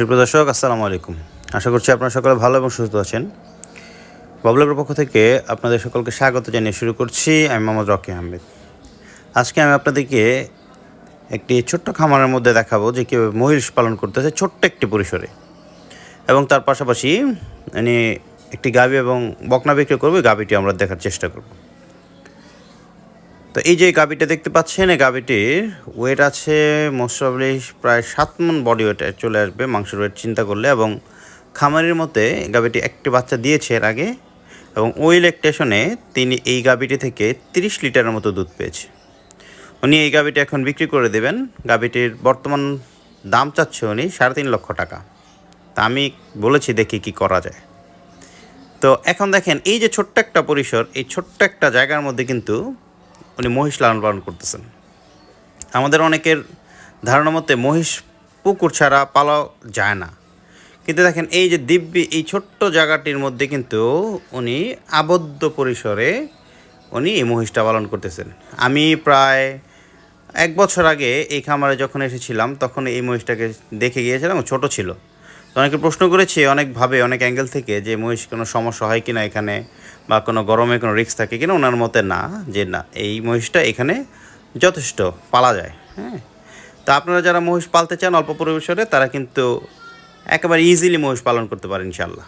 সুপ্রদর্শক আসসালামু আলাইকুম। আশা করছি আপনারা সকলে ভালো এবং সুস্থ আছেন। বাবলাগের পক্ষ থেকে আপনাদের সকলকে স্বাগত জানিয়ে শুরু করছি আমি মোহাম্মদ রকি আহমেদ। আজকে আমি আপনাদেরকে একটি ছোট্ট খামারের মধ্যে দেখাবো যে কীভাবে মহিষ পালন করতেছে ছোট্ট একটি পরিসরে। এবং তার পাশাপাশি মানে একটি গাভি এবং বকনা বিক্রি করবে গাভিটি আমরা দেখার চেষ্টা করব। তো এই যে গাভিটা দেখতে পাচ্ছেন, এই গাভিটির ওয়েট আছে মোস্ট প্রবলি প্রায় সাত মন বডি ওয়েট চলে আসবে, মাংসের ওয়েট চিন্তা করলে। এবং খামারের মতে গাভিটি একটি বাচ্চা দিয়েছে এর আগে। এবং ওই লেকটেশনে তিনি এই গাভিটি থেকে তিরিশ লিটারের মতো দুধ পেয়েছে। উনি এই গাভিটি এখন বিক্রি করে দেবেন। গাভিটির বর্তমান দাম চাচ্ছে উনি সাড়ে তিন লক্ষ টাকা। তা আমি বলেছি দেখি কি করা যায়। তো এখন দেখেন, এই যে ছোট্ট একটা পরিসর, এই ছোট্ট একটা জায়গার মধ্যে কিন্তু উনি মহিষ লালন পালন করতেছেন। আমাদের অনেকের ধারণা মতে মহিষ পুকুর ছাড়া পালা যায় না। কিন্তু দেখেন, এই যে দিব্যি, এই ছোট্ট জায়গাটির মধ্যে কিন্তু উনি আবদ্ধ পরিসরে উনি এই মহিষটা পালন করতেছেন। আমি প্রায় এক বছর আগে এই খামারে যখন এসেছিলাম, তখন এই মহিষটাকে দেখে গিয়েছিলাম ছোট ছিল। তো অনেকে প্রশ্ন করেছে অনেকভাবে অনেক অ্যাঙ্গেল থেকে যে মহিষ কোনো সমস্যা হয় কিনা এখানে বা কোনো গরমে কোনো রিক্স থাকে কিনা, ওনার মতে না, যে না, এই মহিষটা এখানে যথেষ্ট পালা যায় হ্যাঁ? তা আপনারা যারা মহিষ পালতে চান অল্প পরিবেশনে তারা কিন্তু একেবারে ইজিলি মহিষ পালন করতে পারেন ইনশাল্লাহ